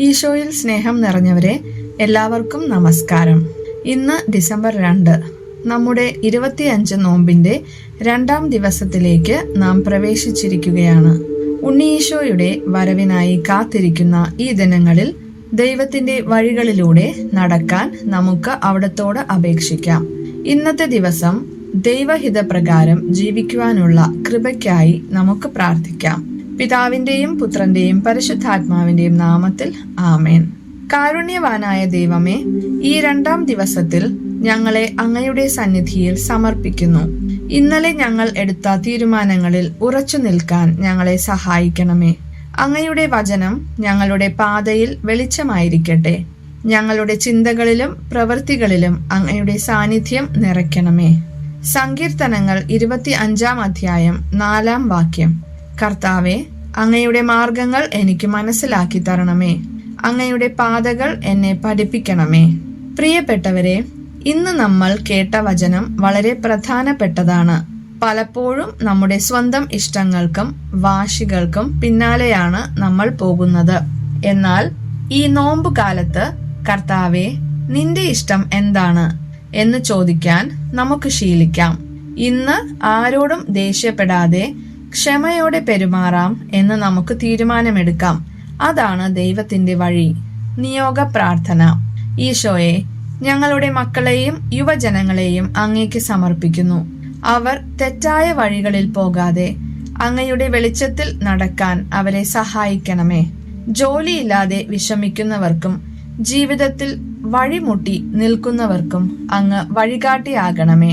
ഈശോയിൽ സ്നേഹം നിറഞ്ഞവരെ എല്ലാവർക്കും നമസ്കാരം. ഇന്ന് ഡിസംബർ രണ്ട്. നമ്മുടെ ഇരുപത്തിയഞ്ച് നോമ്പിന്റെ രണ്ടാം ദിവസത്തിലേക്ക് നാം പ്രവേശിച്ചിരിക്കുകയാണ്. ഉണ്ണീശോയുടെ വരവിനായി കാത്തിരിക്കുന്ന ഈ ദിനങ്ങളിൽ ദൈവത്തിന്റെ വഴികളിലൂടെ നടക്കാൻ നമുക്ക് അവിടത്തോട് അപേക്ഷിക്കാം. ഇന്നത്തെ ദിവസം ദൈവഹിതപ്രകാരം ജീവിക്കുവാനുള്ള കൃപയ്ക്കായി നമുക്ക് പ്രാർത്ഥിക്കാം. പിതാവിന്റെയും പുത്രന്റെയും പരിശുദ്ധാത്മാവിന്റെയും നാമത്തിൽ ആമേൻ. കാരുണ്യവാനായ ദൈവമേ ഈ രണ്ടാം ദിവസത്തിൽ ഞങ്ങളെ അങ്ങയുടെ സന്നിധിയിൽ സമർപ്പിക്കുന്നു. ഇന്നലെ ഞങ്ങൾ എടുത്ത തീരുമാനങ്ങളിൽ ഉറച്ചു നിൽക്കാൻ ഞങ്ങളെ സഹായിക്കണമേ. അങ്ങയുടെ വചനം ഞങ്ങളുടെ പാതയിൽ വെളിച്ചമായിരിക്കട്ടെ. ഞങ്ങളുടെ ചിന്തകളിലും പ്രവൃത്തികളിലും അങ്ങയുടെ സാന്നിധ്യം നിറയ്ക്കണമേ. സങ്കീർത്തനങ്ങൾ ഇരുപത്തി അഞ്ചാം അധ്യായം നാലാം വാക്യം. കർത്താവെ അങ്ങയുടെ മാർഗങ്ങൾ എനിക്ക് മനസ്സിലാക്കി തരണമേ. അങ്ങയുടെ പാതകൾ എന്നെ പഠിപ്പിക്കണമേ. പ്രിയപ്പെട്ടവരെ ഇന്ന് നമ്മൾ കേട്ട വചനം വളരെ പ്രധാനപ്പെട്ടതാണ്. പലപ്പോഴും നമ്മുടെ സ്വന്തം ഇഷ്ടങ്ങൾക്കും വാശികൾക്കും പിന്നാലെയാണ് നമ്മൾ പോകുന്നത്. എന്നാൽ ഈ നോമ്പ് കാലത്ത് കർത്താവെ നിന്റെ ഇഷ്ടം എന്താണ്? എന്ന് ചോദിക്കാൻ നമുക്ക് ശീലിക്കാം. ഇന്ന് ആരോടും ദേഷ്യപ്പെടാതെ ക്ഷമയോടെ പെരുമാറാം എന്ന് നമുക്ക് തീരുമാനമെടുക്കാം. അതാണ് ദൈവത്തിന്റെ വഴി. നിയോഗ പ്രാർത്ഥന. ഈശോയെ ഞങ്ങളുടെ മക്കളെയും യുവജനങ്ങളെയും അങ്ങേക്ക് സമർപ്പിക്കുന്നു. അവർ തെറ്റായ വഴികളിൽ പോകാതെ അങ്ങയുടെ വെളിച്ചത്തിൽ നടക്കാൻ അവരെ സഹായിക്കണമേ. ജോലിയില്ലാതെ വിഷമിക്കുന്നവർക്കും ജീവിതത്തിൽ വഴിമുട്ടി നിൽക്കുന്നവർക്കും അങ്ങ് വഴികാട്ടിയാകണമേ.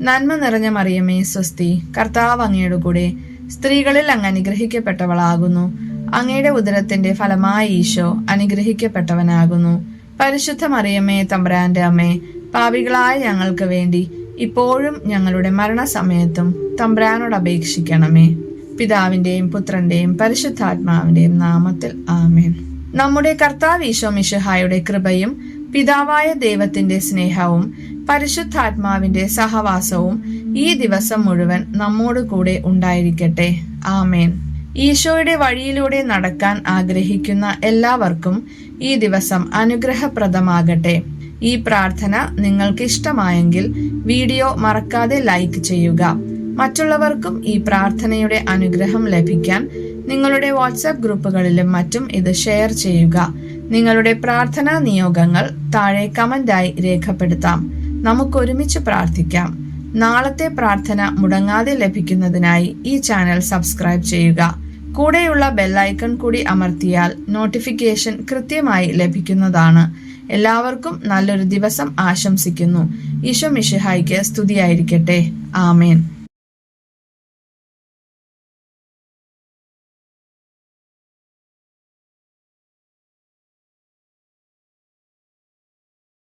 നന്മ നിറഞ്ഞ മറിയമേ സ്വസ്തി. കർത്താവ് അങ്ങയുടെ കൂടെ സ്ത്രീകളിൽ അങ്ങ് അനുഗ്രഹിക്കപ്പെട്ടവളാകുന്നു. അങ്ങയുടെ ഉദരത്തിന്റെ ഫലമായ ഈശോ അനുഗ്രഹിക്കപ്പെട്ടവനാകുന്നു. പരിശുദ്ധ മറിയമ്മേ തമ്പ്രാന്റെ അമ്മേ പാപികളായ ഞങ്ങൾക്ക് വേണ്ടി ഇപ്പോഴും ഞങ്ങളുടെ മരണസമയത്തും തമ്പ്രാനോട് അപേക്ഷിക്കണമേ. പിതാവിന്റെയും പുത്രന്റെയും പരിശുദ്ധാത്മാവിന്റെയും നാമത്തിൽ ആമേൻ. നമ്മുടെ കർത്താവ് ഈശോ മിഷഹായുടെ കൃപയും പിതാവായ ദൈവത്തിന്റെ സ്നേഹവും പരിശുദ്ധാത്മാവിന്റെ സഹവാസവും ഈ ദിവസം മുഴുവൻ നമ്മോട് കൂടെ ഉണ്ടായിരിക്കട്ടെ. ആമേൻ. ഈശോയുടെ വഴിയിലൂടെ നടക്കാൻ ആഗ്രഹിക്കുന്ന എല്ലാവർക്കും ഈ ദിവസം അനുഗ്രഹപ്രദമാകട്ടെ. ഈ പ്രാർത്ഥന നിങ്ങൾക്ക് ഇഷ്ടമായെങ്കിൽ വീഡിയോ മറക്കാതെ ലൈക്ക് ചെയ്യുക. മറ്റുള്ളവർക്കും ഈ പ്രാർത്ഥനയുടെ അനുഗ്രഹം ലഭിക്കാൻ നിങ്ങളുടെ വാട്സാപ്പ് ഗ്രൂപ്പുകളിലും മറ്റും ഇത് ഷെയർ ചെയ്യുക. നിങ്ങളുടെ പ്രാർത്ഥനാ നിയോഗങ്ങൾ താഴെ കമന്റായി രേഖപ്പെടുത്താം. നമുക്കൊരുമിച്ച് പ്രാർത്ഥിക്കാം. നാളത്തെ പ്രാർത്ഥന മുടങ്ങാതെ ലഭിക്കുന്നതിനായി ഈ ചാനൽ സബ്സ്ക്രൈബ് ചെയ്യുക. കൂടെയുള്ള ബെല്ലൈക്കൺ കൂടി അമർത്തിയാൽ നോട്ടിഫിക്കേഷൻ കൃത്യമായി ലഭിക്കുന്നതാണ്. എല്ലാവർക്കും നല്ലൊരു ദിവസം ആശംസിക്കുന്നു. ഈശോ മിഷിഹായ്ക്ക് സ്തുതിയായിരിക്കട്ടെ. ആമേൻ.